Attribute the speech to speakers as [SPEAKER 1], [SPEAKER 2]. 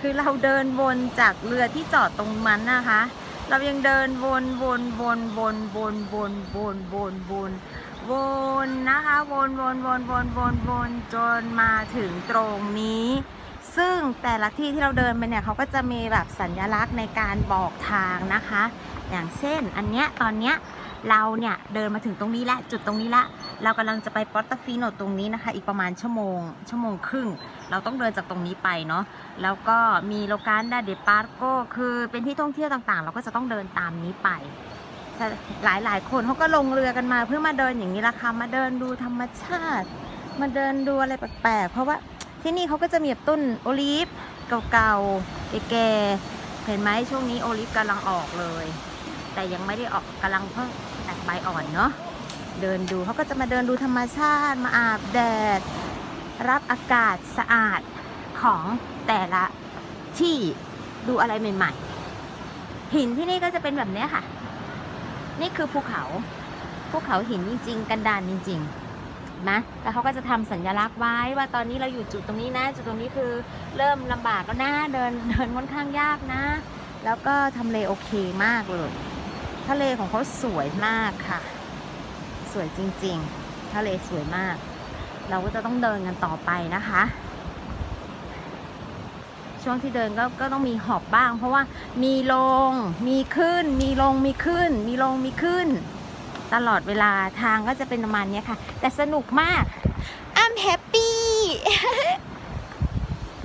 [SPEAKER 1] คือเราเดินวนจากเรือที่จอดตรงมันนะคะ เรายังเดินวนวนวนวนวนวนวนวนวนวนนะคะ วนวนวนวนวนวนจนมาถึงตรงนี้ ซึ่งแต่ละที่ที่เราเดินไปเนี่ยเขาก็จะมีแบบสัญลักษณ์ในการบอกทางนะคะ อย่างเช่นอันเนี้ยตอนเนี้ย เราเนี่ยเดินมาถึงตรงนี้และจุดตรงนี้ละ เรากำลังจะไปปอตตฟิโนตรงนี้นะคะ อีกประมาณชั่วโมง ชั่วโมงครึ่ง เราต้องเดินจากตรงนี้ไปเนาะแล้วก็มีโลกานดาเดปาร์โกคือเป็นที่ท่องเที่ยวต่างๆ เราก็จะต้องเดินตามนี้ไปหลายหลายๆคนเขาก็ลงเรือกันมาเพื่อมาเดินอย่างนี้ละค่ะมาเดินดูธรรมชาติ มาเดินดูอะไรแปลกๆเพราะว่าที่นี่เขาก็จะมีต้นโอลีฟเก่าๆแก่ๆเห็นไหมช่วงนี้โอลีฟกำลังออกเลย แต่ยังไม่ได้ออกกำลังเพิ่งแตกใบอ่อนเนาะเดินดูเขาก็จะมาเดินดูธรรมชาติมาอาบแดด รับอากาศสะอาดของแต่ละที่ดูอะไรใหม่ๆ หินที่นี่ก็จะเป็นแบบนี้ค่ะ นี่คือภูเขาภูเขาหินจริง ๆ กันดานจริงๆนะแล้วเขาก็จะทำสัญลักษณ์ไว้ว่าตอนนี้เราอยู่จุดตรงนี้นะ จุดตรงนี้คือเริ่มลำบากแล้วนะเดินเดินค่อนข้างยากนะ แล้วก็ทำเลโอเคมากเลย ทะเลของเขาสวยมากค่ะ สวยจริงๆ ทะเลสวยมาก เราก็จะต้องเดินกันต่อไปนะคะ ช่วงที่เดินก็ก็ต้องมีหอบบ้าง เพราะว่ามีลง มีขึ้น มีลง มีขึ้น มีลง มีขึ้น ตลอดเวลาทางก็จะเป็นประมาณนี้ค่ะ แต่สนุกมาก I'm happy